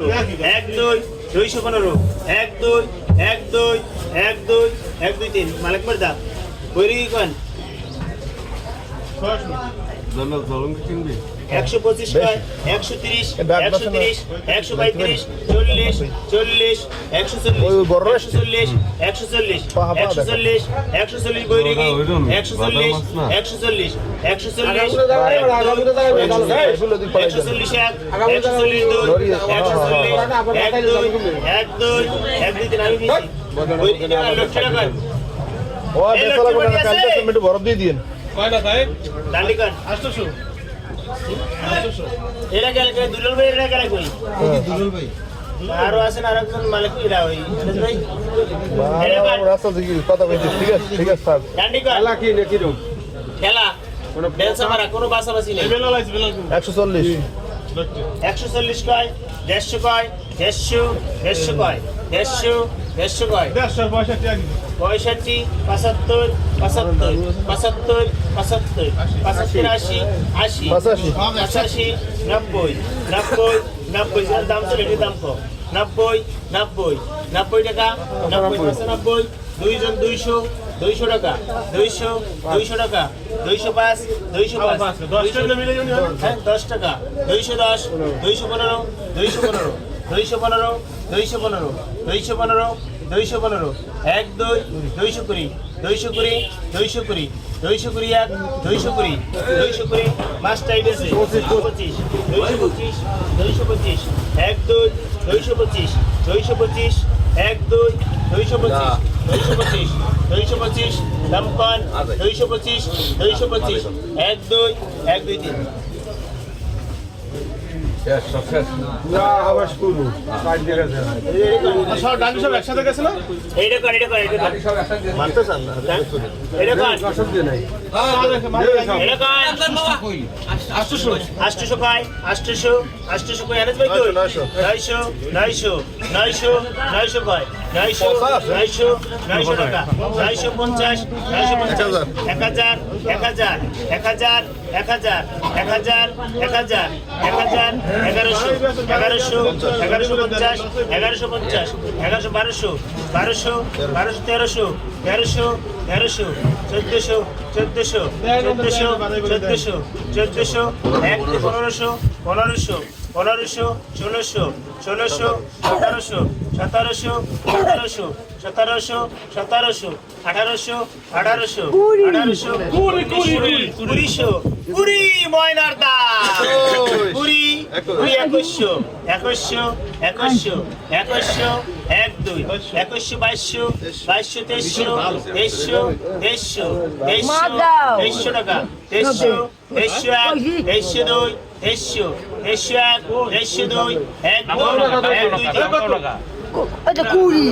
এক দুই, দুইশো পনেরো। এক দুই এক দুই এক দুই এক দুই তিন। মালিক মার্দা, বৈরি কন? ধন্যবাদ কিনবি একশো পঁচিশ কয় একশো তিরিশ একশো তিরিশ একশো পঁয়ত্রিশ চল্লিশ চল্লিশ একশো চল্লিশ চল্লিশ একশো চল্লিশ একশো চল্লিশ একশো চল্লিশ বৈরি একশো চল্লিশ একশো চল্লিশ একশো চল্লিশ একশো চল্লিশ এক একশো চল্লিশ দুই একশো হ্যাঁ, চল্লিশ এক দুই এক দুই এক দুই তিন আমি লক্ষ্য রাখেন ও বেসালা করে না কালকে তুমি একটু বরফ দিয়ে দিন ডান্ডি কর এরা গেলে কই দুলাল ভাই এরা গেলে কই? আরও আছেন আর একজন মালিক এরা ওই ভাই। রাস্তা কথা কইছি ঠিক আছে ঠিক আছে থাক ডান্ডি কর। খেলা বেলসা মারা কোনো বাসাবাসি নেই। একশো চল্লিশ। একশো চল্লিশ কয়? দেড়শো কয়? দেড়শো দেড়শো কয়? দেড়শো দেড়শো কয়? পঁয়ষট্টি পঁচাত্তর পঁচাত্তর পঁচাত্তর পঁচাত্তর পঁচাত্তর আশি। আশি পঁচাশি। নব্বই নব্বই নব্বই। দাম চলে এটির দাম কম। নব্বই নব্বই নব্বই টাকা নব্বই পঁচানব্বই দুইজন দুইশো দুইশো টাকা দুইশো দুইশো টাকা দুইশো পাঁচ দুইশো পাঁচ হ্যাঁ দশ টাকা দুইশো দশ দুইশো পনেরো দুইশো পনেরো। দুইশো পনেরো দুইশো পনেরো দুইশো পনেরো দুইশো পনেরো এক দুই দুইশো কুড়ি দুইশো কুড়ি দুইশো কুড়ি দুইশো কুড়ি এক দুইশো কুড়ি দুইশো কুড়ি মাছটা আইতেছে পঁচিশ দুইশো পঁচিশ দুইশো পঁচিশ এক দুই দুইশো পঁচিশ দুইশো পঁচিশ এক দুই দুইশো পঁচিশ দুইশো পঁচিশ দুইশো পঁচিশ দমকন দুইশো পঁচিশ দুইশো পঁচিশ এক দুই এক দুই তিন এইটা মারতে চান না এটা কর এটা কর আষ্টশো। কয়? আষ্টশো? আষ্টশো কয়? ভাই নয়শো, নয়শো নয়শো নয়শো কয়? নয়শো নয়শো নয়শো টাকা। নয়শো পঞ্চাশ নয়শো পঞ্চাশ। এক হাজার। এক হাজার এক হাজার এক হাজার এক হাজার এক হাজার এক হাজার এগারোশো এগারোশো এগারোশো পঞ্চাশ এগারোশো পঞ্চাশ এগারোশো বারোশো বারোশো বারোশো তেরোশো তেরোশো তেরোশো চোদ্দশো চোদ্দশো চোদ্দশো চোদ্দশো চোদ্দশো এক পনেরোশো পনেরোশো পনেরোশো ষোলোশো ষোলোশো সতেরোশো সতেরোশো আঠারোশো সতেরোশো সতেরোশো আঠারোশো আঠারোশো আঠারোশো কুড়িশো কুড়ি ময়নার দা কুড়ি কুড়ি একুশশো একুশশো একুশশো একুশশো এক দুই একুশশো বাইশশো বাইশশো তেইশশো তেইশশো তেইশশো তেইশশো তেইশশো টাকা তেইশশো তেইশশো এক তেইশশো দুই তেইশশো তেইশশো এক তেইশশো দুই এক দুই এক দুই কুড়ি